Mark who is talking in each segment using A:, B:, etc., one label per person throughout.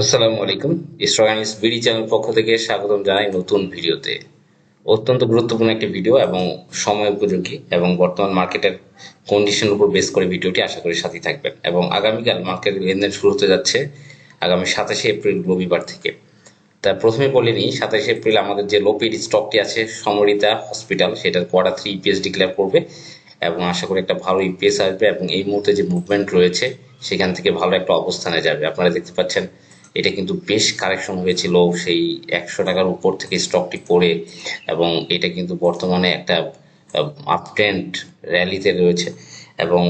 A: আসসালামু আলাইকুম। স্ট্রগানিস BD channel পক্ষ থেকে স্বাগতম জানাই নতুন ভিডিওতে। অত্যন্ত গুরুত্বপূর্ণ একটি ভিডিও এবং সময় উপযোগী এবং বর্তমান মার্কেটের কন্ডিশনের উপর বেস করে ভিডিওটি আশা করি সাথে থাকবেন এবং আগামীকাল মার্কেট লেনদেন শুরু হতে যাচ্ছে আগামী সাতাশে এপ্রিল রবিবার থেকে। তা প্রথমে বলে নিই, সাতাশে এপ্রিল আমাদের যে লোপিড স্টকটি আছে, সমরিতা হসপিটাল সেটার কোয়ার্টার থ্রি ইপিএস ডিক্লেয়ার করবে এবং আশা করি একটা ভালো ইপিএস আসবে এবং এই মুহূর্তে যে মুভমেন্ট রয়েছে, সেখান থেকে ভালো একটা অবস্থানে যাবে। আপনারা দেখতে পাচ্ছেন এটা কিন্তু বেশ কারেকশন হয়েছিল, সেই একশো টাকার উপর থেকে স্টকটি পড়ে এবং এটা কিন্তু বর্তমানে একটা আপ ট্রেন্ড র্যালিতে রয়েছে এবং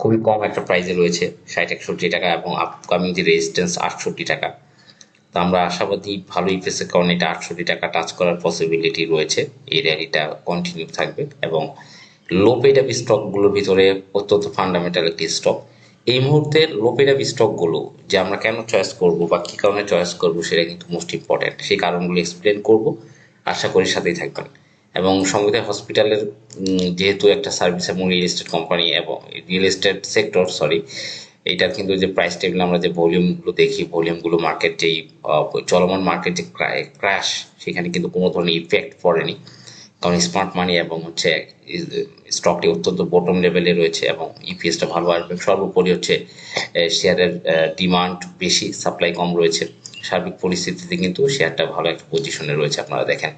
A: খুবই কম একটা প্রাইজে রয়েছে, ষাট, একষট্টি টাকা এবং আপকামিং যে রেজিস্ট্যান্স আটষট্টি টাকা। তো আমরা আশাবাদী ভালো ইপিএসের কারণে এটা আটষট্টি টাকা টাচ করার পসিবিলিটি রয়েছে, এই র্যালিটা কন্টিনিউ থাকবে এবং লো পেড স্টকগুলোর ভিতরে অত্যন্ত ফান্ডামেন্টাল একটি স্টক এই মুহূর্তে লো পেড স্টকগুলো যে আমরা কেন চয়েস করব বা কী কারণে চয়েস করব সেটা কিন্তু মোস্ট ইম্পর্ট্যান্ট সেই কারণগুলো এক্সপ্লেন করব। আশা করি সাথেই থাকবেন। এবং সংবিধা হসপিটালের যেহেতু একটা সার্ভিস এবং রিয়েল এস্টেট কোম্পানি এবং রিয়েল এস্টেট সেক্টর সরি এইটার কিন্তু যে প্রাইস টেবিল আমরা যে ভলিউমগুলো দেখি ভলিউমগুলো মার্কেট যেই চলমান মার্কেট যে ক্র্যাশ সেখানে কিন্তু কোনো ধরনের ইফেক্ট পড়েনি। কারণ স্মার্ট মানি এবং হচ্ছে স্টকটি অত্যন্ত বটম লেভেলে রয়েছে এবং ইপিএসটা ভালো আসবে। সর্বোপরি হচ্ছে শেয়ারের ডিমান্ড বেশি সাপ্লাই কম রয়েছে। সার্বিক পরিস্থিতিতে কিন্তু শেয়ারটা ভালো একটা পজিশনে রয়েছে, আপনারা দেখেন।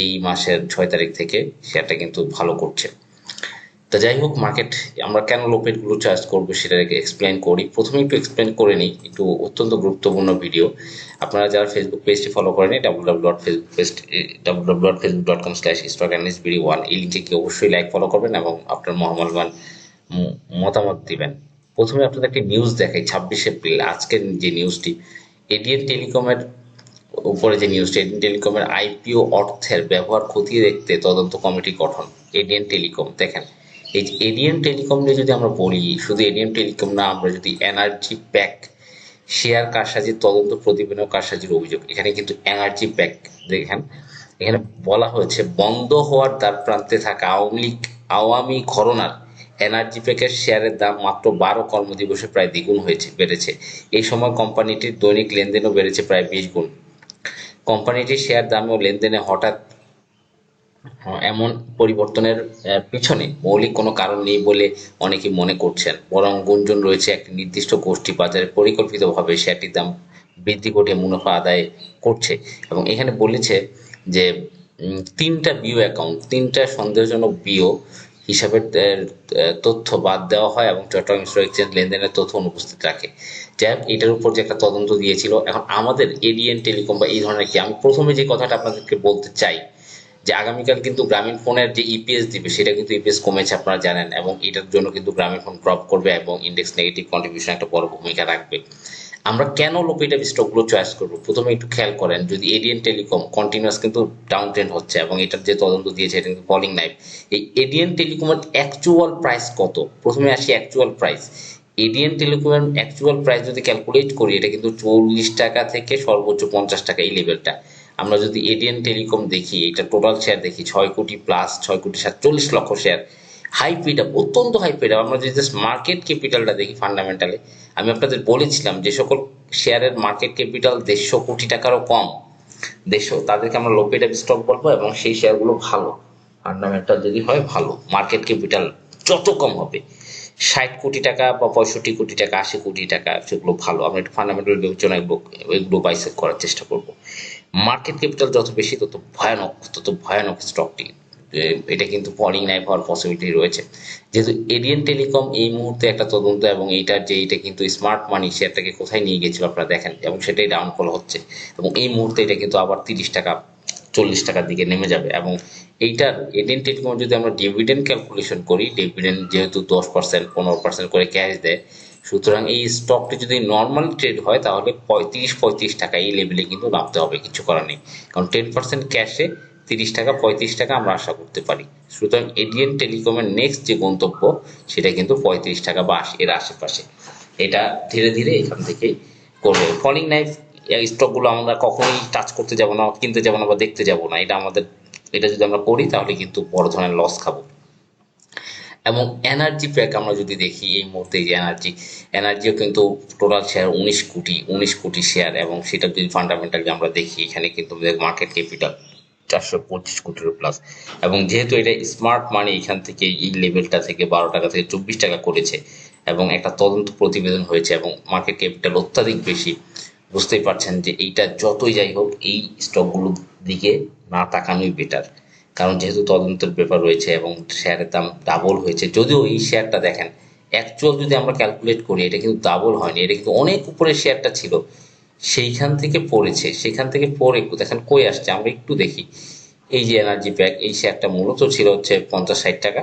A: এই মাসের ছয় তারিখ থেকে শেয়ারটা কিন্তু ভালো করছে। তা যাই হোক মার্কেট আমরা কেন লোপেটগুলো চার্জ করব সেটাকে এক্সপ্লেন করি। প্রথমে একটু এক্সপ্লেন করে নিই, একটু অত্যন্ত গুরুত্বপূর্ণ ভিডিও আপনারা যারা ফেসবুক পেজটি ফলো করেন W W dot Facebook page W W dot com slash stock analyst BD one এই অবশ্যই লাইক ফলো করবেন এবং আপনার মহামূল্যবান ম- মতামত দিবেন। প্রথমে আপনাদের একটি নিউজ দেখাই, ছাব্বিশে এপ্রিল, আজকের যে নিউজটি এডিএন টেলিকমের উপরে যে নিউজটি এডিএন টেলিকমের আইপিও অর্থের ব্যবহার খতিয়ে দেখতে তদন্ত কমিটি গঠন এডিএন টেলিকম দেখেন। এই যে এডিএন টেলিকম নিয়ে যদি আমরা বলি, শুধু এডিএন টেলিকম না, আমরা যদি এনার্জি প্যাক শেয়ার কারসাজির তদন্ত প্রতিবেদন কারসাজির অভিযোগ, এখানে কিন্তু এনার্জি প্যাক দেখেন। এখানে বলা হয়েছে, বন্ধ হওয়ার দ্বার প্রান্তে থাকা আওয়ামী লীগ, আওয়ামী ঘরনার এনার্জি প্যাকের শেয়ারের দাম মাত্র বারো কর্মদিবসে প্রায় দ্বিগুণ হয়েছে, বেড়েছে। এই সময় কোম্পানিটির দৈনিক লেনদেনও বেড়েছে প্রায় বিশ গুণ। কোম্পানিটির শেয়ার দামে ও লেনদেনে হঠাৎ এমন পরিবর্তনের পিছনে মৌলিক কোনো কারণ নেই বলে অনেকে মনে করছেন। বরং গুঞ্জন রয়েছে একটি নির্দিষ্ট গোষ্ঠী বাজারে পরিকল্পিতভাবে শেয়ারটির দাম বৃদ্ধি ঘটিয়ে মুনাফা আদায় করছে এবং এখানে বলেছে যে তিনটা বিও অ্যাকাউন্ট, তিনটা সন্দেহজনক বিও হিসাবের তথ্য বাদ দেওয়া হয় এবং চট্টগ্রাম স্টক এক্সচেঞ্জ লেনদেনের তথ্য অনুপস্থিত রাখে। যাই হোক, এটার উপর যে একটা তদন্ত দিয়েছিল, এখন আমাদের এডিএন টেলিকম বা এই ধরনের কি? আমি প্রথমে যে কথাটা আপনাদেরকে বলতে চাই যে আগামীকাল কিন্তু গ্রামীণ ফোনের যে ইপিএস দিবে, সেটা কিন্তু ইপিএস কমেছে, আপনারা জানেন, এবং এটার জন্য কিন্তু গ্রামীণ ফোন ড্রপ করবে এবং ইন্ডেক্স নেগেটিভ কন্ট্রিবিউশন একটা বড় ভূমিকা রাখবে। আমরা কেন লোপিটাভ স্টকগুলো চয়েস করব? প্রথমে একটু খেয়াল করেন, যদি এডিএন টেলিকম কন্টিনিউয়াস কিন্তু ডাউন ট্রেন্ড হচ্ছে, এবং এটার যে তদন্ত দিয়েছে, এটা কিন্তু ফলিং নাইফ এই এডিএন টেলিকমের অ্যাকচুয়াল প্রাইস কত? প্রথমে আসি অ্যাকচুয়াল প্রাইস এডিএন টেলিকমের অ্যাকচুয়াল প্রাইস যদি ক্যালকুলেট করি, এটা কিন্তু চল্লিশ টাকা থেকে সর্বোচ্চ পঞ্চাশ টাকা এই লেভেলটা আমরা যদি এডিএন টেলিকম দেখি এটা টোটাল শেয়ার দেখি, ছয় কোটি প্লাস ছয় কোটি সাতচল্লিশ লক্ষ শেয়ার হাই পেড অত্যন্ত হাই পেড আমরা যদি জাস্ট মার্কেট ক্যাপিটালটা দেখি ফান্ডামেন্টালি আমি আপনাদের বলেছিলাম যে সকল শেয়ারের মার্কেট ক্যাপিটাল দেড়শো কোটি টাকারও কম। দেড়শো, তাদেরকে আমরা লো পেড স্টক বলব এবং সেই শেয়ারগুলো ভালো। ফান্ডামেন্টাল যদি হয়, ভালো। মার্কেট ক্যাপিটাল যত কম হবে, ষাট কোটি টাকা বা পঁয়ষট্টি কোটি টাকা, আশি কোটি টাকা, সেগুলো ভালো। আমরা একটু ফান্ডামেন্টাল বিবেচনা এগুলো এগুলো বাইসেক করার চেষ্টা করব। মার্কেট ক্যাপিটাল যত বেশি, তত ভয়ানক তত ভয়ানক স্টকটি এটা কিন্তু ফলিং নাই, হওয়ার পসিবিলিটি রয়েছে। যেহেতু এডিএন টেলিকম এই মুহূর্তে একটা তদন্ত এবং এইটার যে এটা কিন্তু স্মার্ট মানি শেয়ারটাকে কোথায় নিয়ে গেছিল আপনারা দেখেন, এবং সেটাই ডাউনফল হচ্ছে। এবং এই মুহূর্তে এটা কিন্তু আবার তিরিশ টাকা, চল্লিশ টাকার দিকে নেমে যাবে। এবং এইটার এডিএন টেলিকম যদি আমরা ডিভিডেন্ড ক্যালকুলেশন করি ডিভিডেন্ড যেহেতু দশ পার্সেন্ট পনেরো পার্সেন্ট করে ক্যাশ দেয় সুতরাং এই স্টকটি যদি নর্মাল ট্রেড হয়, তাহলে পঁয়ত্রিশ পঁয়ত্রিশ টাকা এই লেভেলে কিন্তু নামতে হবে, কিছু করার নেই। কারণ টেন পার্সেন্ট ক্যাশে তিরিশ টাকা, পঁয়ত্রিশ টাকা আমরা আশা করতে পারি। সুতরাং এডিএন টেলিকমের নেক্সট যে গন্তব্য, সেটা কিন্তু পঁয়ত্রিশ টাকা বা এর আশেপাশে। এটা ধীরে ধীরে এখান থেকেই করবে। ফলিং নাইফ স্টকগুলো আমরা কখনোই টাচ করতে যাব না, কিনতে যাব না বা দেখতে যাব না। এটা আমাদের, এটা যদি আমরা করি, তাহলে কিন্তু বড় ধরনের লস খাব। এবং এনার্জি প্যাক আমরা যদি দেখি, এই মুহূর্তে যে এনার্জি এনার্জিও কিন্তু টোটাল শেয়ার উনিশ কোটি উনিশ কোটি শেয়ার এবং সেটা যদি ফান্ডামেন্টাল আমরা দেখি, এখানে কিন্তু মার্কেট ক্যাপিটাল চারশো পঁচিশ কোটির প্লাস এবং যেহেতু এটা স্মার্ট মানি এখান থেকে এই লেভেলটা থেকে বারো টাকা থেকে চব্বিশ টাকা করেছে এবং একটা তদন্ত প্রতিবেদন হয়েছে এবং মার্কেট ক্যাপিটাল অত্যাধিক বেশি, বুঝতেই পারছেন যে এইটা যতই যাই হোক, এই স্টকগুলোর দিকে না তাকানোই বেটার কারণ যেহেতু তদন্তের ব্যাপার রয়েছে এবং শেয়ারের দাম ডাবল হয়েছে, যদিও এই শেয়ারটা দেখেন অ্যাকচুয়াল যদি আমরা ক্যালকুলেট করি, এটা কিন্তু ডাবল হয়নি, এটা কিন্তু অনেক উপরে শেয়ারটা ছিল, সেইখান থেকে পড়েছে সেখান থেকে পড়ে দেখেন কই আসছে, আমরা একটু দেখি। এই যে এনার্জি প্যাক এই শেয়ারটা মূলত ছিল হচ্ছে পঞ্চাশ ষাট টাকা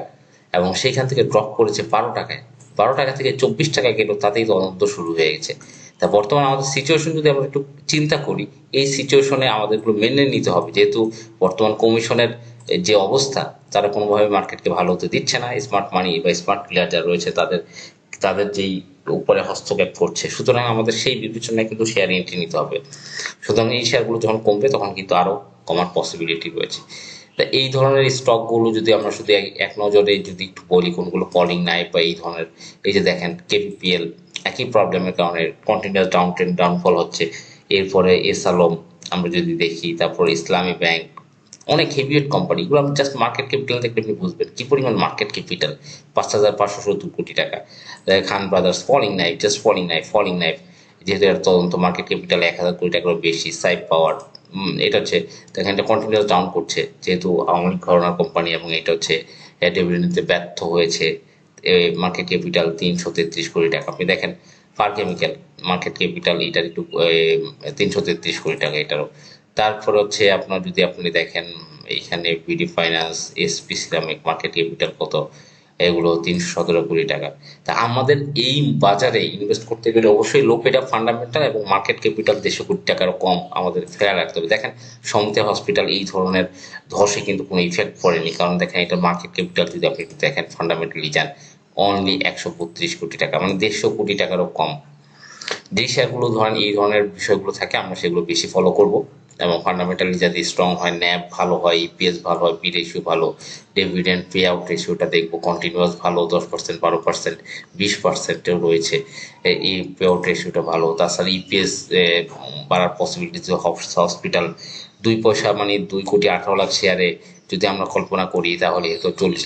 A: এবং সেইখান থেকে ড্রপ করেছে বারো টাকায়। বারো টাকা থেকে চব্বিশ টাকা গেল, তাতেই তদন্ত শুরু হয়ে গেছে। তা বর্তমানে আমাদের সিচুয়েশন যদি আমরা একটু চিন্তা করি, এই সিচুয়েশনে আমাদেরগুলো মেনে নিতে হবে, যেহেতু বর্তমান কমিশনের যে অবস্থা, তারা কোনোভাবে মার্কেটকে ভালো হতে দিচ্ছে না। স্মার্ট মানি বা স্মার্ট প্লেয়ার যারা রয়েছে, তাদের তাদের যেই উপরে হস্তক্ষেপ করছে, সুতরাং আমাদের সেই বিবেচনায় কিন্তু শেয়ার এন্ট্রি নিতে হবে। সুতরাং এই শেয়ারগুলো যখন কমবে, তখন কিন্তু আরও কমার পসিবিলিটি রয়েছে। তা এই ধরনের স্টকগুলো যদি আমরা শুধু এক- নজরে যদি একটু বলি, কোনগুলো কলিং নাই বা এই ধরনের, এই যে দেখেন কেপিপিএল একই প্রবলেমের কারণে কন্টিনিউয়াস ডাউন ট্রেন্ড ডাউনফল হচ্ছে। এরপরে এস আলম আমরা যদি দেখি, তারপর ইসলামী ব্যাংক অনেক হেভিওয়েট কোম্পানি এগুলো আপনি জাস্ট মার্কেট ক্যাপিটাল দেখলে আপনি বুঝবেন। কি পরিমাণ মার্কেট ক্যাপিটাল পাঁচ হাজার পাঁচশো সত্তর কোটি টাকা। Khan brothers falling knife just falling knife falling knife যেহেতু এর তদন্ত মার্কেট ক্যাপিটাল এক হাজার কোটি টাকারও বেশি সাইড পাওয়ার এটা হচ্ছে, দেখেন এটা কন্টিনিউয়াস ডাউন করছে, যেহেতু আওয়ামী লীগ ঘরানার কোম্পানি এবং এটা হচ্ছে ডেভিডেন্টে ব্যর্থ হয়েছে মার্কেট ক্যাপিটাল তিনশো তেত্রিশ কোটি টাকা। আপনি দেখেন ফার কেমিক্যাল মার্কেট ক্যাপিটাল এটার একটু তিনশো তেত্রিশ কোটি টাকা এটারও। তারপর হচ্ছে আপনার যদি আপনি দেখেন, এইখানে BD finance SP ceramic market capital কত? এগুলো তিনশো সতেরো কোটি টাকা। তা আমাদের এই বাজারে ইনভেস্ট করতে গেলে অবশ্যই লো পেড ফান্ডামেন্টাল এবং মার্কেট ক্যাপিটাল দেড়শো কোটি টাকার কম আমাদের খেয়াল রাখতে হবে। দেখেন, সমিতি হসপিটাল এই ধরনের ধসে কিন্তু কোনো ইফেক্ট পড়েনি। কারণ দেখেন, এটা মার্কেট ক্যাপিটাল যদি আপনি একটু দেখেন ফান্ডামেন্টালি যান অনলি একশো বত্রিশ কোটি টাকা মানে দেড়শো কোটি টাকারও কম। যেই শেয়ারগুলো ধরেন, এই ধরনের বিষয়গুলো থাকে, আমরা সেগুলো বেশি ফলো করব। এবং ফান্ডামেন্টালি যদি স্ট্রং হয় ন্যাপ ভালো হয় ইপিএস ভালো হয় পি রেশিও ভালো ডিভিডেন্ড পে আউট রেশিওটা দেখব কন্টিনিউয়াস ভালো, দশ পার্সেন্ট বারো পার্সেন্ট বিশ পার্সেন্টেও রয়েছে। এই পে আউট রেশিওটা ভালো। তাছাড়া ইপিএস বাড়ার পসিবিলিটি হসপিটাল দুই পয়সা মানে দুই কোটি আঠারো লাখ শেয়ারে যদি আমরা কল্পনা করি তাহলে তো চল্লিশ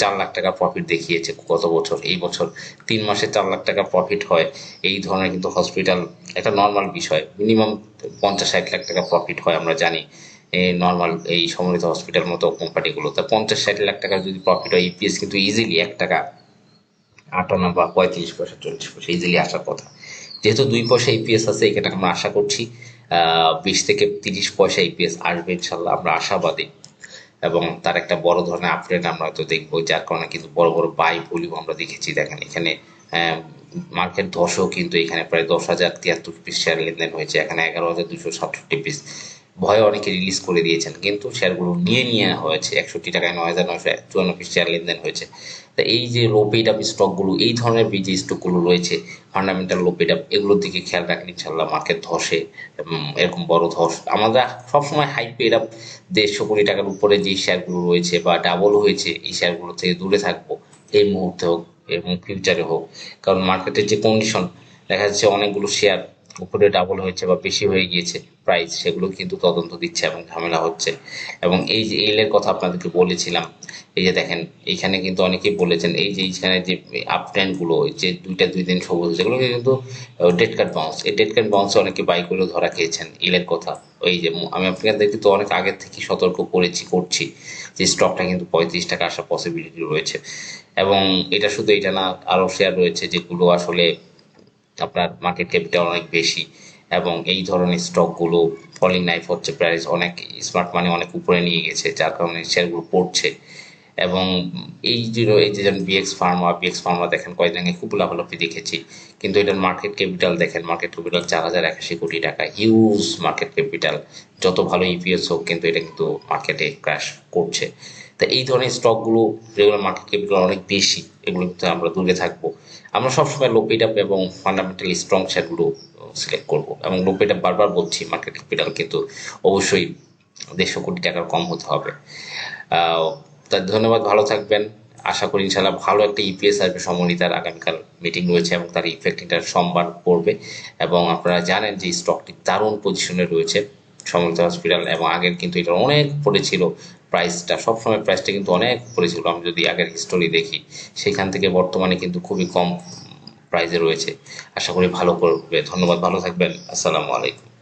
A: চার লাখ টাকা প্রফিট দেখিয়েছে গত বছর, এই বছর তিন মাসে চার লাখ টাকা প্রফিট হয়, এই ধরনের কিন্তু হসপিটাল একটা নর্মাল বিষয় মিনিমাম পঞ্চাশ, ষাট লাখ টাকা প্রফিট হয় আমরা জানি নর্মাল এই সমন্বিত হসপিটাল মতো কোম্পানিগুলো তা পঞ্চাশ, ষাট লাখ টাকা যদি প্রফিট হয় ইপিএস কিন্তু ইজিলি এক টাকা, আটান্ন বা পঁয়ত্রিশ পয়সা, চল্লিশ পয়সা ইজিলি আসার কথা। যেহেতু দুই পয়সা ইপিএস আছে, এখানে আমরা আশা করছি বিশ থেকে তিরিশ পয়সা ইপিএস আসবে ইনশাল্লাহ আমরা আশাবাদী। এবং তার একটা বড় ধরনের আপডেট আমরা হয়তো দেখব, যার কারণে কিন্তু বড় বড় বাই ভলিউম আমরা দেখেছি। দেখেন, এখানে মার্কেট ধসও কিন্তু এখানে প্রায় দশ হাজার তিয়াত্তর পিস শেয়ার লেনদেন হয়েছে। এখানে এগারো হাজার দুশো সাতষট্টি পিস ভয়ে অনেকে রিলিজ করে দিয়েছেন। কিন্তু শেয়ারগুলো নিয়ে নিয়ে হয়েছে, একষট্টি টাকায় নয় হাজার নয়শো চুয়ান্ন পিস শেয়ার লেনদেন হয়েছে। তা এই যে লো পেড আপ স্টকগুলো এই ধরনের যে স্টকগুলো রয়েছে ফান্ডামেন্টাল লো পেড আপ এগুলোর দিকে খেয়াল রাখলে ইনশাল্লাহ মার্কেট ধসে এরকম বড় ধস। আমরা সবসময় হাই পেড আপ দেড়শো কোটি টাকার উপরে যে শেয়ারগুলো রয়েছে বা ডাবল হয়েছে, এই শেয়ারগুলো থেকে দূরে থাকব। এই মুহূর্তে হোক এবং ফিউচারে হোক। কারণ মার্কেটের যে কন্ডিশন দেখা যাচ্ছে অনেকগুলো শেয়ার উপরে ডাবল হয়েছে বা বেশি হয়ে গিয়েছে প্রাইস সেগুলো কিন্তু তদন্ত দিচ্ছে এবং ঝামেলা হচ্ছে। এবং এই যে এল এর কথা আপনাদেরকে বলেছিলাম, এই যে দেখেন, এইখানে কিন্তু অনেকেই বলেছেন, এই যে, এইখানে যে আপ ট্রেন্ডগুলো যে দুইটা, দুই দিন সবুজ যেগুলো কিন্তু ডেট কার্ড বাউন্স এই ডেট কার্ড বাউন্সে অনেকে বাই করে ধরা খেয়েছেন এলের কথা। ওই যে, আমি আপনাদেরকে তো অনেক আগে থেকে সতর্ক করেছি, করছি যে স্টকটা কিন্তু পঁয়ত্রিশ টাকা আসার পসিবিলিটি রয়েছে। এবং এটা শুধু এটা না আরও শেয়ার রয়েছে যেগুলো আসলে আপনার মার্কেট ক্যাপিটাল অনেক বেশি এবং এই ধরনের স্টকগুলো ফলিং নাইফ হচ্ছে প্রাইস অনেক স্মার্ট মানি অনেক উপরে নিয়ে গেছে, যার কারণে শেয়ারগুলো পড়ছে। এবং এই যে এই যে যেমন বিএক্স ফার্মা বিএক্স ফার্মা দেখেন, কয়েকদিন আগে খুব লাভালাভি দেখেছি। কিন্তু এটার মার্কেট ক্যাপিটাল দেখেন মার্কেট ক্যাপিটাল চার হাজার একাশি কোটি টাকা। হিউজ মার্কেট ক্যাপিটাল যত ভালো ইপিএস হোক, কিন্তু এটা কিন্তু মার্কেটে ক্র্যাশ করছে। তা এই ধরনের স্টকগুলো যেগুলো মার্কেট ক্যাপিটাল অনেক বেশি, এগুলো কিন্তু আমরা দূরে থাকব। আমরা সবসময় লো পেড আপ এবং ফান্ডামেন্টালি স্ট্রং শেয়ারগুলো সিলেক্ট করব এবং লো পেড আপ বারবার বলছি মার্কেট ক্যাপিটাল কিন্তু অবশ্যই দেড়শো কোটি টাকার কম হতে হবে। আহ, তা ধন্যবাদ ভালো থাকবেন। আশা করি ইনশাল্লাহ ভালো একটা ইপিএস আসবে সমন্বিতার আগামীকাল মিটিং রয়েছে এবং তার ইফেক্টিংটা সোমবার পড়বে এবং আপনারা জানেন যে স্টকটি দারুণ পজিশনে রয়েছে সমন্বিত হসপিটাল এবং আগের কিন্তু এটা অনেক পড়েছিল প্রাইসটা সবসময় প্রাইসটা কিন্তু অনেক পড়েছিল আমি যদি আগের হিস্টোরি দেখি, সেখান থেকে বর্তমানে কিন্তু খুবই কম প্রাইজে রয়েছে। আশা করি ভালো করবে। ধন্যবাদ, ভালো থাকবেন। আসসালামু আলাইকুম।